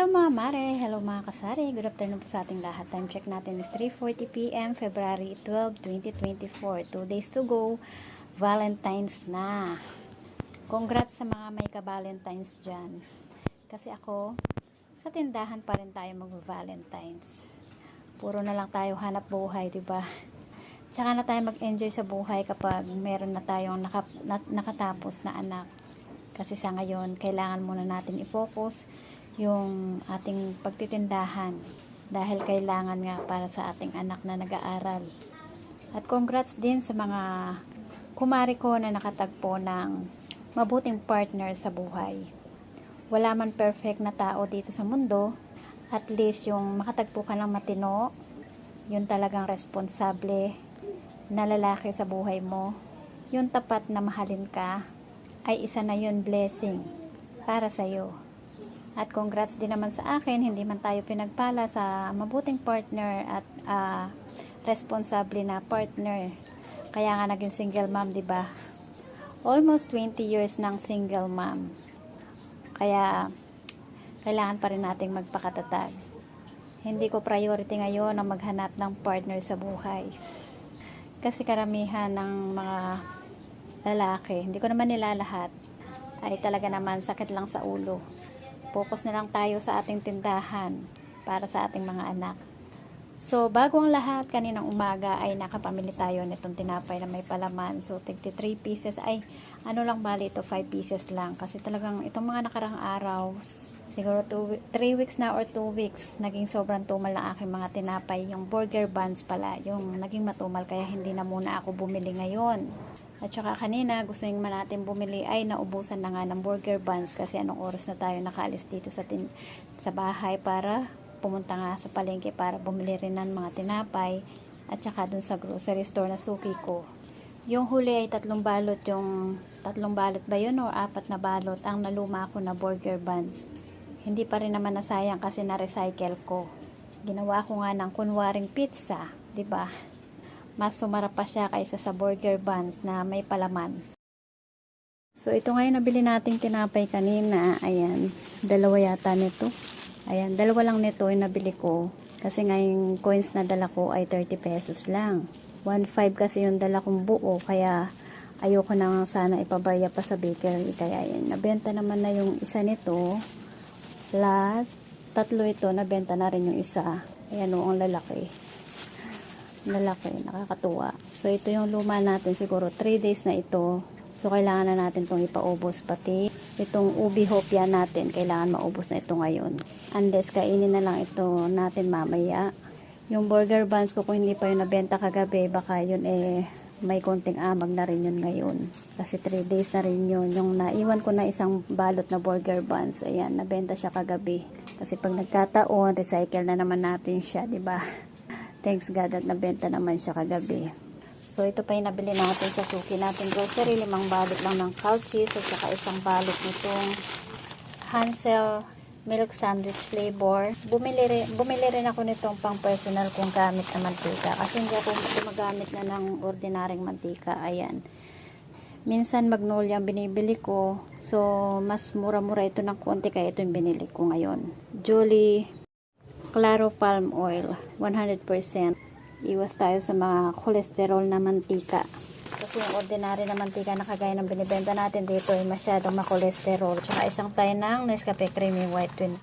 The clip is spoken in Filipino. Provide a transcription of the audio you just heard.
Hello mga mare, hello mga kasari. Good afternoon po sa ating lahat. Time check natin is 3.40pm, February 12, 2024. Two days to go. Valentine's na. Congrats sa mga may ka-Valentine's dyan. Kasi ako, sa tindahan pa rin tayo mag-Valentine's. Puro na lang tayo hanap buhay, ba? Tsaka na tayo mag-enjoy sa buhay kapag meron na tayong naka, na- nakatapos na anak. Kasi sa ngayon, kailangan muna natin i-focus yung ating pagtitindahan dahil kailangan nga para sa ating anak na nag-aaral. At congrats din sa mga kumari ko na nakatagpo ng mabuting partner sa buhay. Wala man perfect na tao dito sa mundo, at least yung makatagpo ka ng matino, yung talagang responsable na lalaki sa buhay mo, yung tapat na mahalin ka, ay isa na yun blessing para sa'yo. At congrats din naman sa akin, hindi man tayo pinagpala sa mabuting partner at ah, responsable na partner. Kaya nga naging single mom, 'di ba? Almost 20 years ng single mom. Kaya kailangan pa rin nating magpakatatag. Hindi ko priority ngayon na maghanap ng partner sa buhay. Kasi karamihan ng mga lalaki, hindi ko naman nila lahat, ay talaga naman sakit lang sa ulo. Focus na lang tayo sa ating tindahan para sa ating mga anak. So, bago ang lahat, kaninang umaga ay nakapamili tayo nitong tinapay na may palaman. So, 33 pieces ay ano lang bali ito, 5 pieces lang. Kasi talagang itong mga nakarang araw, siguro 3 weeks na or 2 weeks, naging sobrang tumal na aking mga tinapay. Yung burger buns pala, yung naging matumal kaya hindi na muna ako bumili ngayon. At saka kanina, gusto yung man natin bumili ay naubusan na nga ng burger buns kasi anong oras na tayo nakaalis dito sa, tin sa bahay para pumunta nga sa palengke para bumili rin ng mga tinapay at saka dun sa grocery store na suki ko. Yung huli ay tatlong balot yung tatlong balot ba yun o apat na balot ang naluma ko na burger buns. Hindi pa rin naman nasayang kasi na-recycle ko. Ginawa ko nga ng kunwaring pizza, 'di ba? Mas sumarap pa siya kaysa sa burger buns na may palaman. So, ito ngayon nabili nating tinapay kanina. Ayan, dalawa yata nito. Ayan, dalawa lang nito yung nabili ko. Kasi ngayon coins na dala ko ay 30 pesos lang. 1.5 kasi yung dala kong buo. Kaya ayoko na nga sana ipabarya pa sa bakery. Kaya ayan, nabenta naman na yung isa nito. Plus, tatlo ito, nabenta na rin yung isa. Ayan o, ang lalaki lalaki, nakakatuwa. So, ito yung luma natin, siguro 3 days na ito. So, kailangan na natin itong ipaubos pati. Itong ubi hopya natin, kailangan maubos na ito ngayon. Unless, kainin na lang ito natin mamaya. Yung burger buns ko, kung hindi pa yun nabenta kagabi, baka yun eh, may konting amag na rin yun ngayon. Kasi 3 days na rin yun. Yung naiwan ko na isang balot na burger buns, ayan, nabenta siya kagabi. Kasi pag nagkataon, recycle na naman natin siya, ba? Thanks God at nabenta naman siya kagabi. So, ito pa yung nabili natin sa suki natin grocery. Limang balot lang ng cow cheese saka isang balot nitong Hansel milk sandwich flavor. Bumili rin, bumili rin ako nitong pang personal kung gamit na mantika. Kasi hindi ako gumagamit na ng ordinaryong mantika. Ayan. Minsan magnolia ang binibili ko. So, mas mura-mura ito ng konti kaya ito yung binili ko ngayon. Julie Claro palm oil, 100%. Iwas tayo sa mga cholesterol na mantika. Kasi yung ordinary na mantika na kagaya ng binibenta natin dito ay masyadong makolesterol. Tsaka isang tayo ng Nescafe Creamy White